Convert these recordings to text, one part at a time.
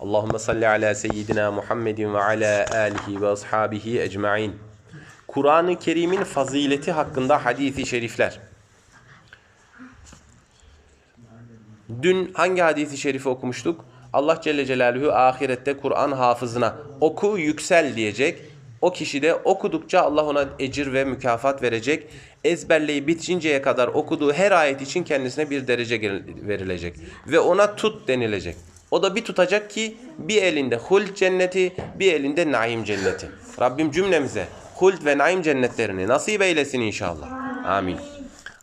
Allahümme salli ala seyyidina Muhammedin ve ala alihi ve ashabihi ecma'in. Kur'an-ı Kerim'in fazileti hakkında hadisi şerifler. Dün hangi hadisi şerifi okumuştuk? Allah Celle Celaluhu ahirette Kur'an hafızına oku yüksel diyecek. O kişi de okudukça Allah ona ecir ve mükafat verecek. Ezberleyi bitinceye kadar okuduğu her ayet için kendisine bir derece verilecek. Ve ona tut denilecek. O da bir tutacak ki bir elinde huld cenneti, bir elinde naim cenneti. Rabbim cümlemize huld ve naim cennetlerini nasip eylesin inşallah. Amin.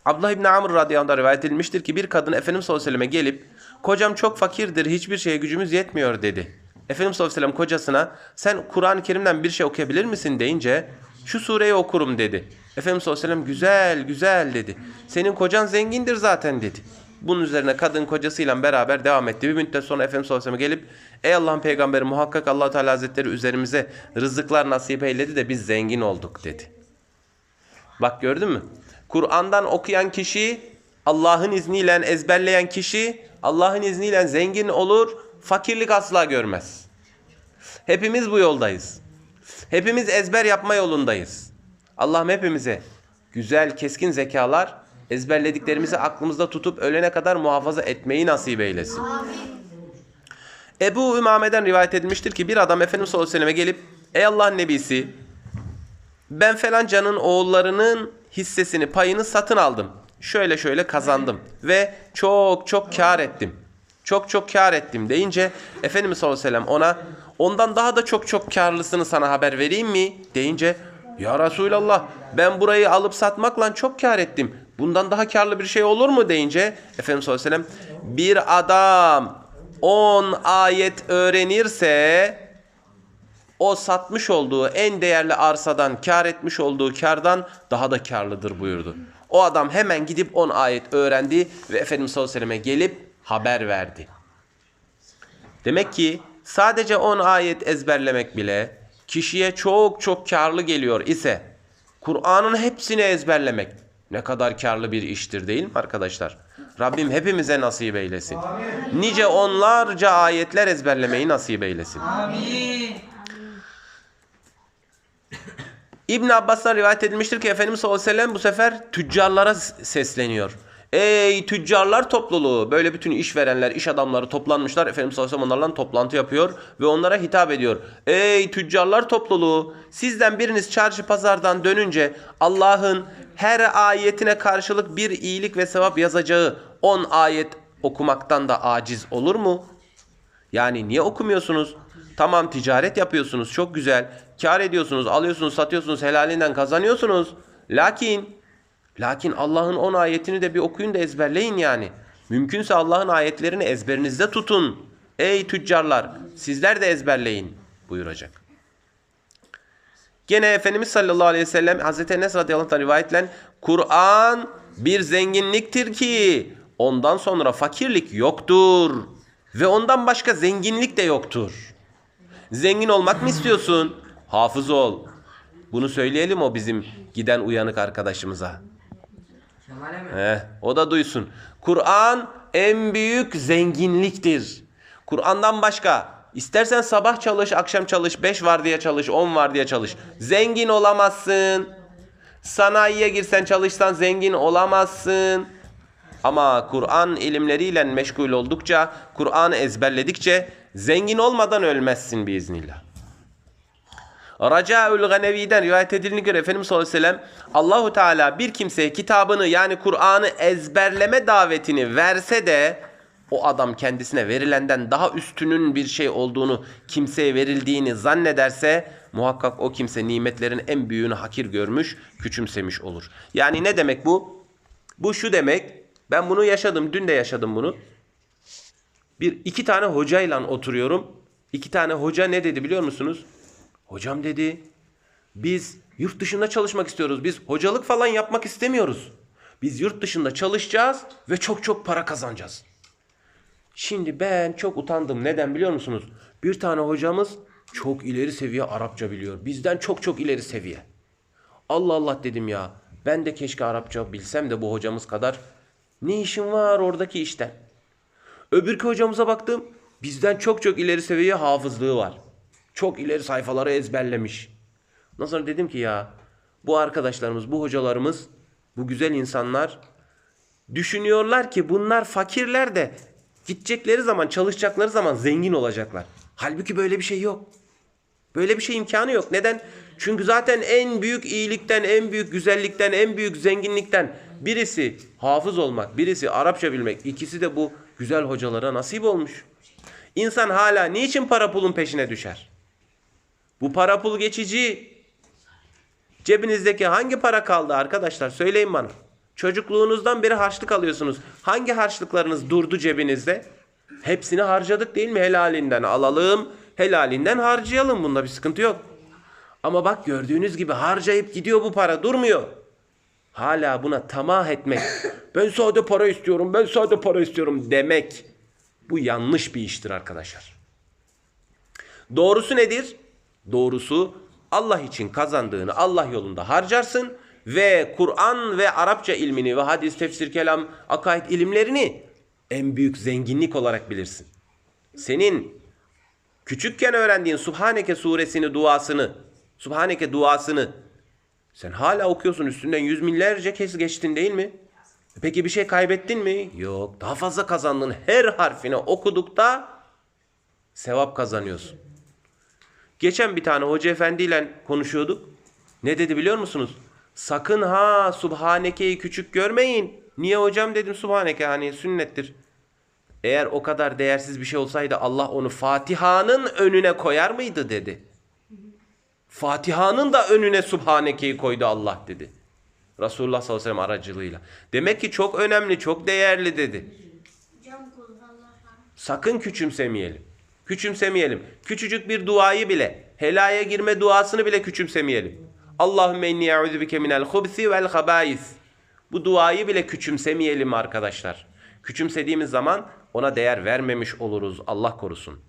Abdullah İbni Amr radıyallahu anh rivayet edilmiştir ki bir kadın Efendimiz sallallahu aleyhi ve gelip kocam çok fakirdir hiçbir şeye gücümüz yetmiyor dedi. Efendimiz sallallahu aleyhi ve kocasına sen Kur'an-ı Kerim'den bir şey okuyabilir misin deyince şu sureyi okurum dedi. Efendimiz sallallahu aleyhi ve güzel güzel dedi. Senin kocan zengindir zaten dedi. Bunun üzerine kadın kocasıyla beraber devam etti. Bir müddet sonra Efendimiz sallallahu gelip ey Allah'ın peygamberi muhakkak allah Teala Hazretleri üzerimize rızıklar nasip eyledi de biz zengin olduk dedi. Bak gördün mü? Kur'an'dan okuyan kişi, Allah'ın izniyle ezberleyen kişi, Allah'ın izniyle zengin olur, fakirlik asla görmez. Hepimiz bu yoldayız. Hepimiz ezber yapma yolundayız. Allah'ım hepimize güzel, keskin zekalar, ezberlediklerimizi aklımızda tutup ölene kadar muhafaza etmeyi nasip eylesin. Ebu Ümame'den rivayet edilmiştir ki bir adam Efendimiz sallallahu aleyhi ve selleme gelip Ey Allah'ın nebisi ben falancanın oğullarının hissesini, payını satın aldım. Şöyle şöyle kazandım ve çok çok kar ettim. Çok çok kar ettim deyince Efendimiz sallallahu aleyhi ve sellem ona ondan daha da çok çok karlısını sana haber vereyim mi deyince ya Resulallah ben burayı alıp satmakla çok kar ettim. Bundan daha karlı bir şey olur mu deyince Efendimiz sallallahu aleyhi ve sellem bir adam 10 ayet öğrenirse o satmış olduğu en değerli arsadan kar etmiş olduğu kardan daha da karlıdır buyurdu. O adam hemen gidip 10 ayet öğrendi ve Efendimiz sallallahu aleyhi ve gelip haber verdi. Demek ki sadece 10 ayet ezberlemek bile kişiye çok çok karlı geliyor ise Kur'an'ın hepsini ezberlemek ne kadar karlı bir iştir değil mi arkadaşlar? Rabbim hepimize nasip eylesin. Nice onlarca ayetler ezberlemeyi nasip eylesin. İbn Abbas'tan rivayet edilmiştir ki Efendimiz sallallahu aleyhi ve sellem bu sefer tüccarlara sesleniyor. Ey tüccarlar topluluğu böyle bütün işverenler, iş adamları toplanmışlar. Efendimiz sallallahu onlarla toplantı yapıyor ve onlara hitap ediyor. Ey tüccarlar topluluğu sizden biriniz çarşı pazardan dönünce Allah'ın her ayetine karşılık bir iyilik ve sevap yazacağı 10 ayet okumaktan da aciz olur mu? Yani niye okumuyorsunuz? Tamam ticaret yapıyorsunuz çok güzel. Kar ediyorsunuz, alıyorsunuz, satıyorsunuz, helalinden kazanıyorsunuz. Lakin lakin Allah'ın 10 ayetini de bir okuyun da ezberleyin yani. Mümkünse Allah'ın ayetlerini ezberinizde tutun. Ey tüccarlar sizler de ezberleyin buyuracak. Gene Efendimiz sallallahu aleyhi ve sellem Hazreti Enes radıyallahu anh rivayetle Kur'an bir zenginliktir ki ondan sonra fakirlik yoktur. Ve ondan başka zenginlik de yoktur. Zengin olmak mı istiyorsun? Hafız ol. Bunu söyleyelim o bizim giden uyanık arkadaşımıza. Heh, o da duysun. Kur'an en büyük zenginliktir. Kur'an'dan başka istersen sabah çalış, akşam çalış, 5 var diye çalış, 10 var diye çalış. Zengin olamazsın. Sanayiye girsen çalışsan zengin olamazsın. Ama Kur'an ilimleriyle meşgul oldukça, Kur'an'ı ezberledikçe zengin olmadan ölmezsin biiznillah. Racaül Ganevi'den rivayet edildiğine göre Efendimiz sallallahu aleyhi ve sellem Allahu Teala bir kimseye kitabını yani Kur'an'ı ezberleme davetini verse de o adam kendisine verilenden daha üstünün bir şey olduğunu kimseye verildiğini zannederse muhakkak o kimse nimetlerin en büyüğünü hakir görmüş, küçümsemiş olur. Yani ne demek bu? Bu şu demek. Ben bunu yaşadım. Dün de yaşadım bunu. Bir iki tane hocayla oturuyorum. İki tane hoca ne dedi biliyor musunuz? Hocam dedi biz yurt dışında çalışmak istiyoruz. Biz hocalık falan yapmak istemiyoruz. Biz yurt dışında çalışacağız ve çok çok para kazanacağız. Şimdi ben çok utandım. Neden biliyor musunuz? Bir tane hocamız çok ileri seviye Arapça biliyor. Bizden çok çok ileri seviye. Allah Allah dedim ya. Ben de keşke Arapça bilsem de bu hocamız kadar. Ne işim var oradaki işten? Öbürkü hocamıza baktım. Bizden çok çok ileri seviye hafızlığı var. Çok ileri sayfaları ezberlemiş. Ondan sonra dedim ki ya bu arkadaşlarımız, bu hocalarımız, bu güzel insanlar düşünüyorlar ki bunlar fakirler de gidecekleri zaman, çalışacakları zaman zengin olacaklar. Halbuki böyle bir şey yok. Böyle bir şey imkanı yok. Neden? Çünkü zaten en büyük iyilikten, en büyük güzellikten, en büyük zenginlikten birisi hafız olmak, birisi Arapça bilmek. İkisi de bu güzel hocalara nasip olmuş. İnsan hala niçin para pulun peşine düşer? Bu para pul geçici. Cebinizdeki hangi para kaldı arkadaşlar? Söyleyin bana. Çocukluğunuzdan beri harçlık alıyorsunuz. Hangi harçlıklarınız durdu cebinizde? Hepsini harcadık değil mi? Helalinden alalım, helalinden harcayalım. Bunda bir sıkıntı yok. Ama bak gördüğünüz gibi harcayıp gidiyor bu para durmuyor. Hala buna tamah etmek. Ben sade para istiyorum, ben sade para istiyorum demek. Bu yanlış bir iştir arkadaşlar. Doğrusu nedir? Doğrusu Allah için kazandığını Allah yolunda harcarsın ve Kur'an ve Arapça ilmini ve hadis, tefsir, kelam, akaid ilimlerini en büyük zenginlik olarak bilirsin. Senin küçükken öğrendiğin Subhaneke suresini duasını, Subhaneke duasını sen hala okuyorsun üstünden yüz binlerce kez geçtin değil mi? Peki bir şey kaybettin mi? Yok. Daha fazla kazandın. Her harfini okudukta sevap kazanıyorsun. Geçen bir tane hoca efendiyle konuşuyorduk. Ne dedi biliyor musunuz? Sakın ha Subhaneke'yi küçük görmeyin. Niye hocam dedim Subhaneke hani sünnettir. Eğer o kadar değersiz bir şey olsaydı Allah onu Fatiha'nın önüne koyar mıydı dedi. Fatiha'nın da önüne Subhaneke'yi koydu Allah dedi. Resulullah sallallahu aleyhi ve sellem aracılığıyla. Demek ki çok önemli, çok değerli dedi. Sakın küçümsemeyelim. Küçümsemeyelim. Küçücük bir duayı bile, helaya girme duasını bile küçümsemeyelim. Allahümme inni e'udhu bike minel hubsi vel habais. Bu duayı bile küçümsemeyelim arkadaşlar. Küçümsediğimiz zaman ona değer vermemiş oluruz. Allah korusun.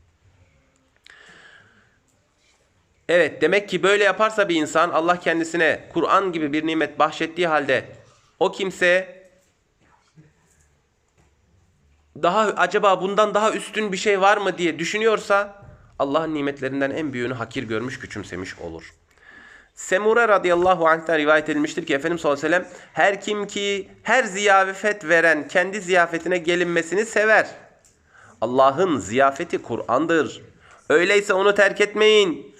Evet demek ki böyle yaparsa bir insan Allah kendisine Kur'an gibi bir nimet bahşettiği halde o kimse daha acaba bundan daha üstün bir şey var mı diye düşünüyorsa Allah'ın nimetlerinden en büyüğünü hakir görmüş, küçümsemiş olur. Semure radıyallahu anh'tan rivayet edilmiştir ki Efendimiz sallallahu aleyhi ve sellem her kim ki her ziyafet veren kendi ziyafetine gelinmesini sever. Allah'ın ziyafeti Kur'an'dır. Öyleyse onu terk etmeyin.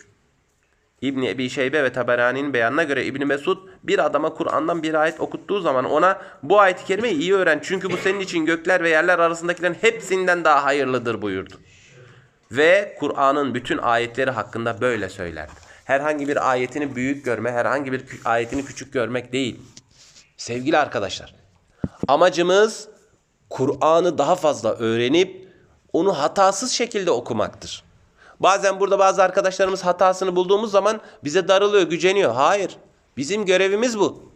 İbni Ebi Şeybe ve Taberani'nin beyanına göre İbni Mesud bir adama Kur'an'dan bir ayet okuttuğu zaman ona bu ayet-i kerimeyi iyi öğren. Çünkü bu senin için gökler ve yerler arasındakilerin hepsinden daha hayırlıdır buyurdu. Ve Kur'an'ın bütün ayetleri hakkında böyle söylerdi. Herhangi bir ayetini büyük görme, herhangi bir ayetini küçük görmek değil. Sevgili arkadaşlar, amacımız Kur'an'ı daha fazla öğrenip onu hatasız şekilde okumaktır. Bazen burada bazı arkadaşlarımız hatasını bulduğumuz zaman bize darılıyor, güceniyor. Hayır. Bizim görevimiz bu.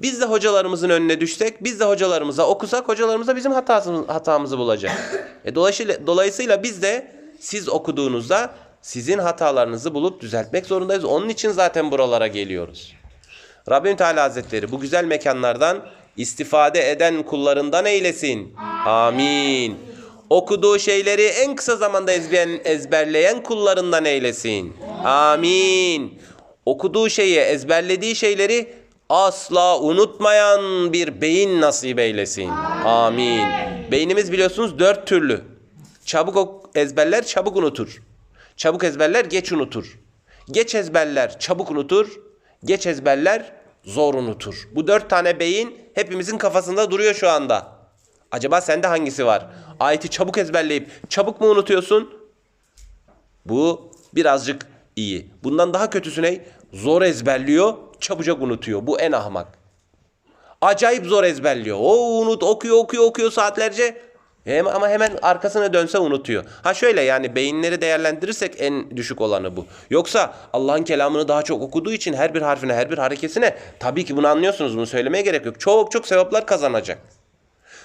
Biz de hocalarımızın önüne düşsek, biz de hocalarımıza okusak, hocalarımız da bizim hatasımız, hatamızı bulacak. E dolayısıyla, dolayısıyla biz de siz okuduğunuzda sizin hatalarınızı bulup düzeltmek zorundayız. Onun için zaten buralara geliyoruz. Rabbim Teala Hazretleri bu güzel mekanlardan istifade eden kullarından eylesin. Amin. Okuduğu şeyleri en kısa zamanda ezber- ezberleyen kullarından eylesin. Amin. Okuduğu şeyi, ezberlediği şeyleri asla unutmayan bir beyin nasip eylesin. Amin. Beynimiz biliyorsunuz dört türlü. Çabuk ezberler, çabuk unutur. Çabuk ezberler, geç unutur. Geç ezberler, çabuk unutur. Geç ezberler, zor unutur. Bu dört tane beyin hepimizin kafasında duruyor şu anda. Acaba sende hangisi var? Ayeti çabuk ezberleyip çabuk mu unutuyorsun? Bu birazcık iyi. Bundan daha kötüsü ne? Zor ezberliyor, çabucak unutuyor. Bu en ahmak. Acayip zor ezberliyor. O unut, okuyor, okuyor, okuyor saatlerce. Hem, ama hemen arkasına dönse unutuyor. Ha şöyle yani beyinleri değerlendirirsek en düşük olanı bu. Yoksa Allah'ın kelamını daha çok okuduğu için her bir harfine, her bir harekesine tabii ki bunu anlıyorsunuz. Bunu söylemeye gerek yok. Çok çok sevaplar kazanacak.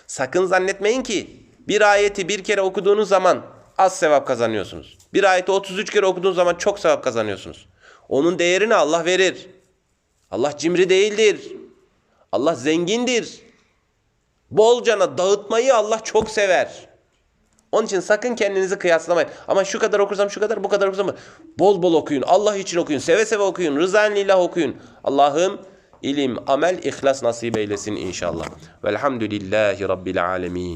Sakın zannetmeyin ki bir ayeti bir kere okuduğunuz zaman az sevap kazanıyorsunuz. Bir ayeti 33 kere okuduğunuz zaman çok sevap kazanıyorsunuz. Onun değerini Allah verir. Allah cimri değildir. Allah zengindir. Bolcana dağıtmayı Allah çok sever. Onun için sakın kendinizi kıyaslamayın. Ama şu kadar okursam şu kadar bu kadar okursam bol bol okuyun. Allah için okuyun. Seve seve okuyun. Rızan okuyun. Allah'ım ilim, amel, ihlas nasip eylesin inşallah. Velhamdülillahi Rabbil alemin.